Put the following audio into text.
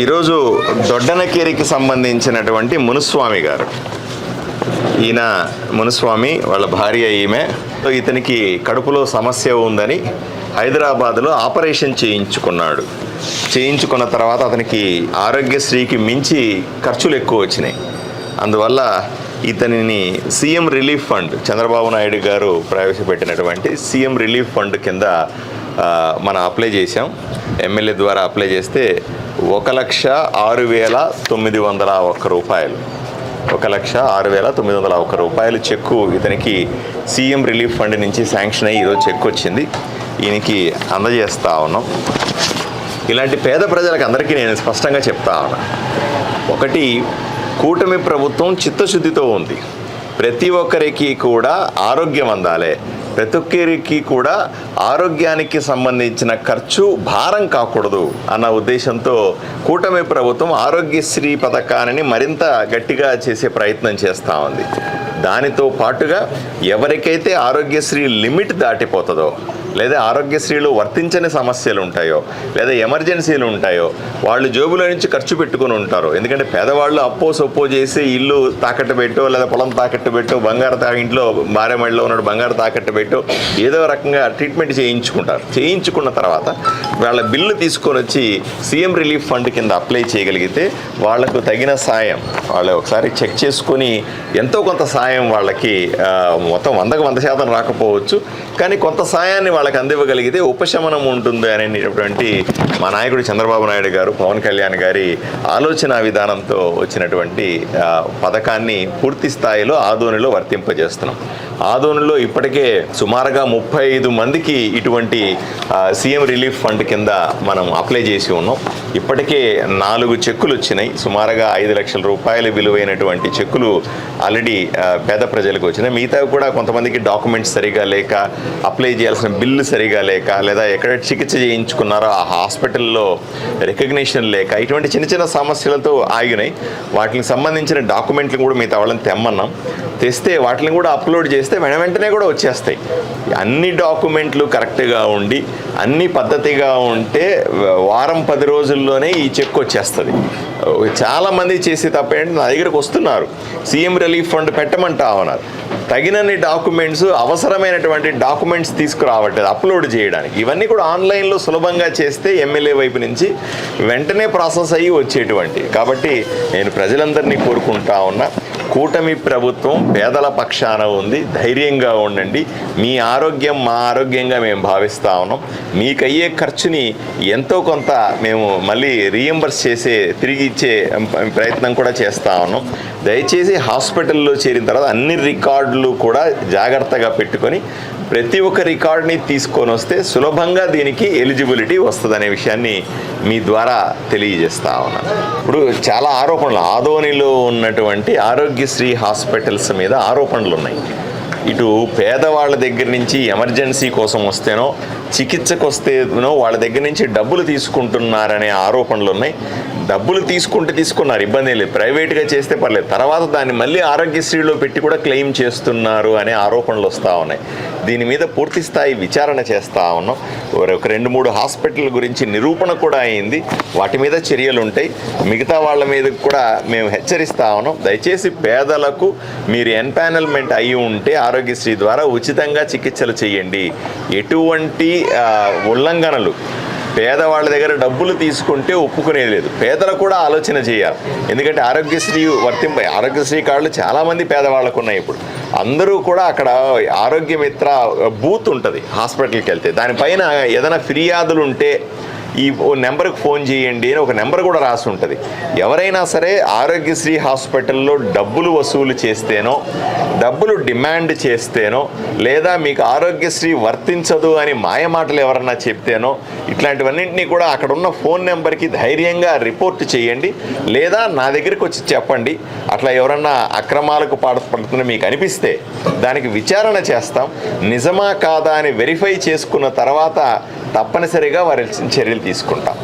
ఈరోజు దొడ్డనకేరికి సంబంధించినటువంటి మునుస్వామి గారు. ఈయన మునుస్వామి వాళ్ళ భార్య ఈమె. సో ఇతనికి కడుపులో సమస్య ఉందని హైదరాబాద్లో ఆపరేషన్ చేయించుకున్నాడు. చేయించుకున్న తర్వాత అతనికి ఆరోగ్యశ్రీకి మించి ఖర్చులు ఎక్కువ వచ్చినాయి. అందువల్ల ఇతనిని CM relief fund Chandrababu Naidu garu ప్రవేశపెట్టినటువంటి సీఎం రిలీఫ్ ఫండ్ కింద మనం అప్లై చేసాం ఎమ్మెల్యే ద్వారా అప్లై చేస్తే ఒక లక్ష ఆరు వేల తొమ్మిది వందల ఒక్క రూపాయలు. ఒక లక్ష ఆరు వేల తొమ్మిది వందల ఒక్క రూపాయలు చెక్కు ఇతనికి సీఎం రిలీఫ్ ఫండ్ నుంచి శాంక్షన్ అయ్యి ఈరోజు చెక్ వచ్చింది. ఈయనకి అందజేస్తా ఉన్నాం. ఇలాంటి పేద ప్రజలకు అందరికీ నేను స్పష్టంగా చెప్తా ఉన్నా. ఒకటి కూటమి ప్రభుత్వం చిత్తశుద్ధితో ఉంది. ప్రతి ఒక్కరికి కూడా ఆరోగ్యం అందాలి. ప్రతి కూడా ఆరోగ్యానికి సంబంధించిన ఖర్చు భారం కాకూడదు అన్న ఉద్దేశంతో కూటమి ప్రభుత్వం ఆరోగ్యశ్రీ పథకాన్ని మరింత గట్టిగా చేసే ప్రయత్నం చేస్తూ ఉంది. దానితో పాటుగా ఎవరికైతే ఆరోగ్యశ్రీ లిమిట్ దాటిపోతుందో లేదా ఆరోగ్యశ్రీలో వర్తించని సమస్యలు ఉంటాయో లేదా ఎమర్జెన్సీలు ఉంటాయో వాళ్ళు జోబులో నుంచి ఖర్చు పెట్టుకుని ఉంటారు. ఎందుకంటే పేదవాళ్ళు అప్పో సొప్పో చేసి ఇల్లు తాకట్టు పెట్టో లేదా పొలం తాకట్టు పెట్టో బంగారు తా ఇంట్లో భార్యమడిలో ఉన్నాడు బంగారు తాకట్టు పెట్టో ఏదో రకంగా ట్రీట్మెంట్ చేయించుకుంటారు. చేయించుకున్న తర్వాత వాళ్ళ బిల్లు తీసుకొని వచ్చి సీఎం రిలీఫ్ ఫండ్ కింద అప్లై చేయగలిగితే వాళ్ళకు తగిన సాయం. వాళ్ళు ఒకసారి చెక్ చేసుకొని ఎంతో కొంత సాయం వాళ్ళకి మొత్తం వందకు వంద శాతం రాకపోవచ్చు. కానీ కొంత సాయాన్ని వాళ్ళకి అందివ్వగలిగితే ఉపశమనం ఉంటుంది అనేటటువంటి మా నాయకుడు చంద్రబాబు నాయుడు గారు పవన్ కళ్యాణ్ గారి ఆలోచన విధానంతో వచ్చినటువంటి పథకాన్ని పూర్తి స్థాయిలో ఆదోనిలో వర్తింపజేస్తున్నాం. ఆదోనిలో ఇప్పటికే సుమారుగా ముప్పై ఐదు మందికి ఇటువంటి సీఎం రిలీఫ్ ఫండ్ కింద మనం అప్లై చేసి ఉన్నాం. ఇప్పటికే నాలుగు చెక్కులు వచ్చినాయి. సుమారుగా ఐదు లక్షల రూపాయల విలువైనటువంటి చెక్కులు ఆల్రెడీ పేద ప్రజలకు వచ్చినాయి. మిగతా కూడా కొంతమందికి డాక్యుమెంట్స్ సరిగా లేక అప్లై చేయాల్సిన బిల్లు సరిగా లేక లేదా ఎక్కడ చికిత్స చేయించుకున్నారో ఆ హాస్పిటల్లో రికగ్నిషన్ లేక ఇటువంటి చిన్న చిన్న సమస్యలతో ఆగినాయి. వాటికి సంబంధించిన డాక్యుమెంట్లు కూడా మిగతా వాళ్ళని తెమ్మన్నాం. తెస్తే వాటిని కూడా అప్లోడ్ చేస్తే వెన వెంటనే కూడా వచ్చేస్తాయి. అన్ని డాక్యుమెంట్లు కరెక్ట్గా ఉండి అన్ని పద్ధతిగా ఉంటే వారం పది రోజుల్లోనే ఈ చెక్ వచ్చేస్తుంది. చాలామంది చేసే చేసే ఏంటంటే నా దగ్గరకు వస్తున్నారు. సీఎం రిలీఫ్ ఫండ్ పెట్టమంటా ఉన్నారు. తగినన్ని డాక్యుమెంట్స్ అవసరమైనటువంటి డాక్యుమెంట్స్ తీసుకురావట్లేదు అప్లోడ్ చేయడానికి. ఇవన్నీ కూడా ఆన్లైన్లో సులభంగా చేస్తే ఎమ్మెల్యే వైపు నుంచి వెంటనే ప్రాసెస్ అయ్యి వచ్చేటువంటి. కాబట్టి నేను ప్రజలందరినీ కోరుకుంటా ఉన్నా. కూటమి ప్రభుత్వం పేదల పక్షాన ఉంది. ధైర్యంగా ఉండండి. మీ ఆరోగ్యం మా ఆరోగ్యంగా మేము భావిస్తా ఉన్నాం. మీకు అయ్యే ఖర్చుని ఎంతో కొంత మేము మళ్ళీ రీఎంబర్స్ చేసే తిరిగి ఇచ్చే ప్రయత్నం కూడా చేస్తా ఉన్నాం. దయచేసి హాస్పిటల్లో చేరిన తర్వాత అన్ని రికార్డులు కూడా జాగ్రత్తగా పెట్టుకొని ప్రతి ఒక్క రికార్డ్ని తీసుకొని వస్తే సులభంగా దీనికి ఎలిజిబిలిటీ వస్తుందనే విషయాన్ని మీ ద్వారా తెలియజేస్తా ఉన్నాను. ఇప్పుడు చాలా ఆరోపణలు. ఆదోనిలో ఉన్నటువంటి ఆరోగ్యశ్రీ హాస్పిటల్స్ మీద ఆరోపణలు ఉన్నాయి ఇటు పేదవాళ్ళ దగ్గర నుంచి ఎమర్జెన్సీ కోసం వస్తేనో చికిత్సకు వస్తేనో వాళ్ళ దగ్గర నుంచి డబ్బులు తీసుకుంటున్నారనే ఆరోపణలు ఉన్నాయి డబ్బులు తీసుకుంటే తీసుకున్నారు ఇబ్బంది లేదు. ప్రైవేట్గా చేస్తే పర్లేదు. తర్వాత దాన్ని మళ్ళీ ఆరోగ్యశ్రీలో పెట్టి కూడా క్లెయిమ్ చేస్తున్నారు అనే ఆరోపణలు వస్తూ ఉన్నాయి. దీని మీద పూర్తి స్థాయి విచారణ చేస్తూ ఉన్నాం. ఒక రెండు మూడు హాస్పిటల్ గురించి నిరూపణ కూడా అయింది. వాటి మీద చర్యలు ఉంటాయి. మిగతా వాళ్ళ మీద కూడా మేము హెచ్చరిస్తా ఉన్నాం. దయచేసి పేదలకు మీరు ఎన్పానల్మెంట్ అయి ఉంటే ఆరోగ్యశ్రీ ద్వారా ఉచితంగా చికిత్సలు చేయండి. ఎటువంటి ఉల్లంఘనలు పేదవాళ్ళ దగ్గర డబ్బులు తీసుకుంటే ఒప్పుకునేది లేదు. పేదలు కూడా ఆలోచన చేయాలి. ఎందుకంటే ఆరోగ్యశ్రీ వర్తింప ఆరోగ్యశ్రీ కార్డులు చాలామంది పేదవాళ్ళకు ఉన్నాయి ఇప్పుడు. అందరూ కూడా అక్కడ ఆరోగ్య మిత్ర బూత్ ఉంటుంది హాస్పిటల్కి వెళ్తే. దానిపైన ఏదైనా ఫిర్యాదులు ఉంటే ఈ ఓ నెంబర్కి ఫోన్ చేయండి అని ఒక నెంబర్ కూడా రాసి ఉంటుంది. ఎవరైనా సరే ఆరోగ్యశ్రీ హాస్పిటల్లో డబ్బులు వసూలు చేస్తేనో డబ్బులు డిమాండ్ చేస్తేనో లేదా మీకు ఆరోగ్యశ్రీ వర్తించదు అని మాయమాటలు ఎవరన్నా చెప్తేనో ఇట్లాంటివన్నింటినీ కూడా అక్కడ ఉన్న ఫోన్ నెంబర్కి ధైర్యంగా రిపోర్ట్ చేయండి. లేదా నా దగ్గరికి వచ్చి చెప్పండి. అట్లా ఎవరన్నా అక్రమాలకు పాల్పడుతున్న మీకు అనిపిస్తే దానికి విచారణ చేస్తాం. నిజమా కాదా అని వెరిఫై చేసుకున్న తర్వాత తప్పనిసరిగా వారి చర్యలు తీసుకుంటాం.